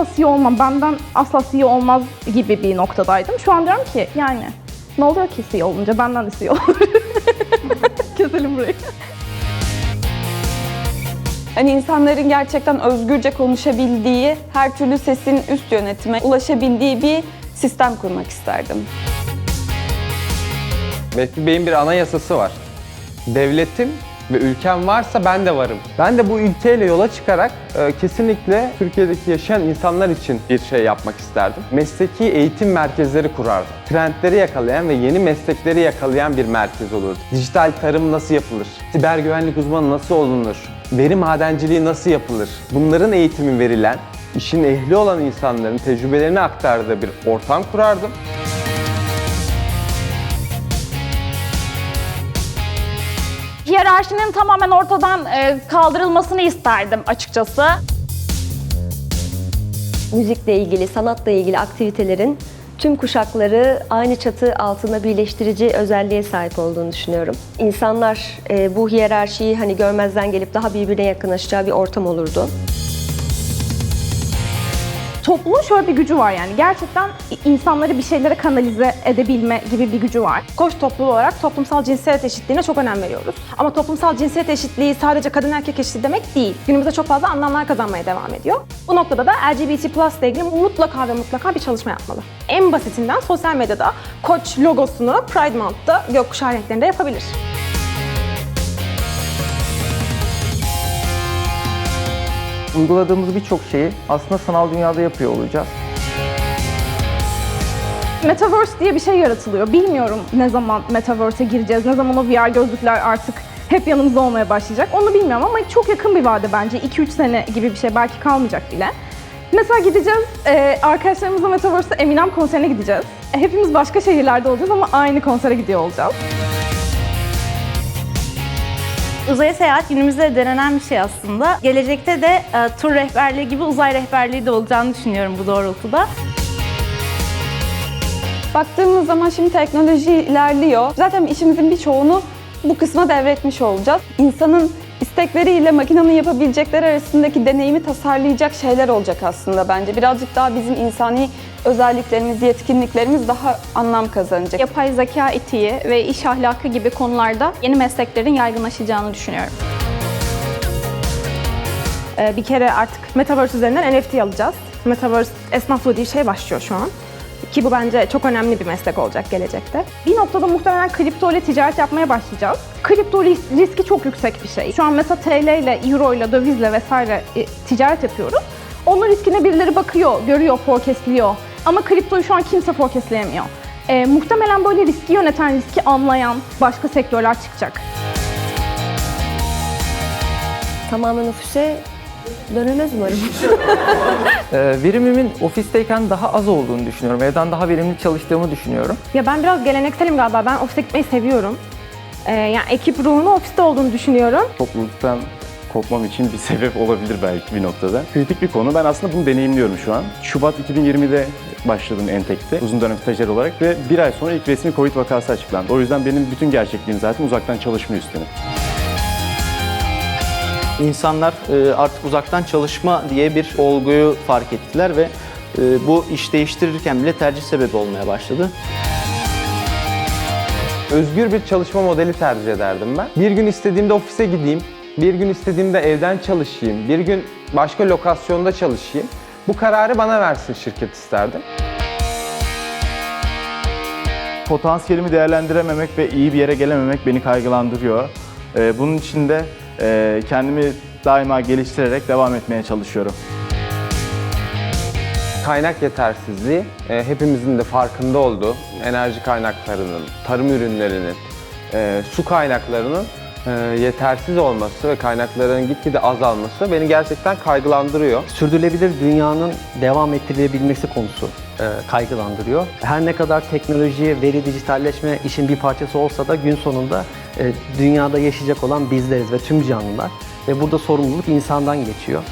asla CEO olmam, benden asla CEO olmaz gibi bir noktadaydım. Şu an diyorum ki yani ne oluyor ki CEO olunca benden de CEO olur. Keselim burayı. Hani insanların gerçekten özgürce konuşabildiği, her türlü sesin üst yönetime ulaşabildiği bir sistem kurmak isterdim. Vehbi Bey'in bir anayasası var. Devletim ve ülkem varsa ben de varım. Ben de bu ülkeyle yola çıkarak e, kesinlikle Türkiye'deki yaşayan insanlar için bir şey yapmak isterdim. Mesleki eğitim merkezleri kurardım. Trendleri yakalayan ve yeni meslekleri yakalayan bir merkez olurdu. Dijital tarım nasıl yapılır? Siber güvenlik uzmanı nasıl olunur? Veri madenciliği nasıl yapılır? Bunların eğitimi verilen, işin ehli olan insanların tecrübelerini aktardığı bir ortam kurardım. Hiyerarşinin tamamen ortadan e, kaldırılmasını isterdim açıkçası. müzikle ilgili, sanatla ilgili aktivitelerin tüm kuşakları aynı çatı altında birleştirici özelliğe sahip olduğunu düşünüyorum. İnsanlar e, bu hiyerarşiyi hani görmezden gelip daha birbirine yakınlaşacağı bir ortam olurdu. Toplumun şöyle bir gücü var yani gerçekten insanları bir şeylere kanalize edebilme gibi bir gücü var. Koç topluluğu olarak toplumsal cinsiyet eşitliğine çok önem veriyoruz. Ama toplumsal cinsiyet eşitliği sadece kadın erkek eşitliği demek değil. Günümüzde çok fazla anlamlar kazanmaya devam ediyor. Bu noktada da LGBT Plus ile ilgili mutlaka ve mutlaka bir çalışma yapmalı. En basitinden sosyal medyada Koç logosunu Pride Month'ta gökkuşağı renklerinde yapabilir. Uyguladığımız birçok şeyi aslında sanal dünyada yapıyor olacağız. Metaverse diye bir şey yaratılıyor. Bilmiyorum ne zaman Metaverse'e gireceğiz, ne zaman o VR gözlükler artık hep yanımızda olmaya başlayacak. Onu bilmiyorum ama çok yakın bir vade bence. 2-3 sene gibi bir şey belki kalmayacak bile. Mesela gideceğiz, e, arkadaşlarımızla Metaverse'de Eminem konserine gideceğiz. E, hepimiz başka şehirlerde olacağız ama aynı konsere gidiyor olacağız. Uzaya seyahat günümüzde denenen bir şey aslında. Gelecekte de e, tur rehberliği gibi uzay rehberliği de olacağını düşünüyorum bu doğrultuda. Baktığımız zaman şimdi teknoloji ilerliyor. Zaten işimizin birçoğunu bu kısma devretmiş olacağız. İnsanın istekleriyle makinenin yapabilecekleri arasındaki deneyimi tasarlayacak şeyler olacak aslında bence. Birazcık daha bizim insani özelliklerimiz, yetkinliklerimiz daha anlam kazanacak. yapay zeka etiği ve iş ahlakı gibi konularda yeni mesleklerin yaygınlaşacağını düşünüyorum. Ee, bir kere artık Metaverse üzerinden NFT alacağız. Metaverse esnaflığı diye şey başlıyor şu an. Ki bu bence çok önemli bir meslek olacak gelecekte. Bir noktada muhtemelen kripto ile ticaret yapmaya başlayacağız. Kripto ris- riski çok yüksek bir şey. Şu an mesela TL ile, euro ile, dövizle vesaire e, ticaret yapıyoruz. Onun riskine birileri bakıyor, görüyor, forecastliyor. Ama kriptoyu şu an kimse forecastleyemiyor. E, muhtemelen böyle riski yöneten, riski anlayan başka sektörler çıkacak. Tamamen ofise dönülmez umarım. Ee, verimimin ofisteyken daha az olduğunu düşünüyorum. Evden daha verimli çalıştığımı düşünüyorum. Ya ben biraz gelenekselim galiba. Ben ofise gitmeyi seviyorum. Ee, yani ekip ruhunu ofiste olduğunu düşünüyorum. topluluktan kopmam için bir sebep olabilir belki bir noktada. Kritik bir konu. Ben aslında bunu deneyimliyorum şu an. Şubat 2020'de başladım Entek'te uzun dönem stajyer olarak ve bir ay sonra ilk resmi Covid vakası açıklandı. O yüzden benim bütün gerçekliğim zaten uzaktan çalışma üstüne. İnsanlar e, artık uzaktan çalışma diye bir olguyu fark ettiler ve e, bu iş değiştirirken bile tercih sebebi olmaya başladı. Özgür bir çalışma modeli tercih ederdim ben. Bir gün istediğimde ofise gideyim, bir gün istediğimde evden çalışayım, bir gün başka lokasyonda çalışayım. Bu kararı bana versin şirket isterdim. Potansiyelimi değerlendirememek ve iyi bir yere gelememek beni kaygılandırıyor. Ee, bunun için de e, kendimi daima geliştirerek devam etmeye çalışıyorum. Kaynak yetersizliği e, hepimizin de farkında olduğu enerji kaynaklarının, tarım ürünlerinin, e, su kaynaklarının e, yetersiz olması ve kaynakların gitgide azalması beni gerçekten kaygılandırıyor. sürdürülebilir dünyanın devam ettirilebilmesi konusu kaygılandırıyor. Her ne kadar teknoloji, veri, dijitalleşme işin bir parçası olsa da gün sonunda e, dünyada yaşayacak olan bizleriz ve tüm canlılar. Ve burada sorumluluk insandan geçiyor.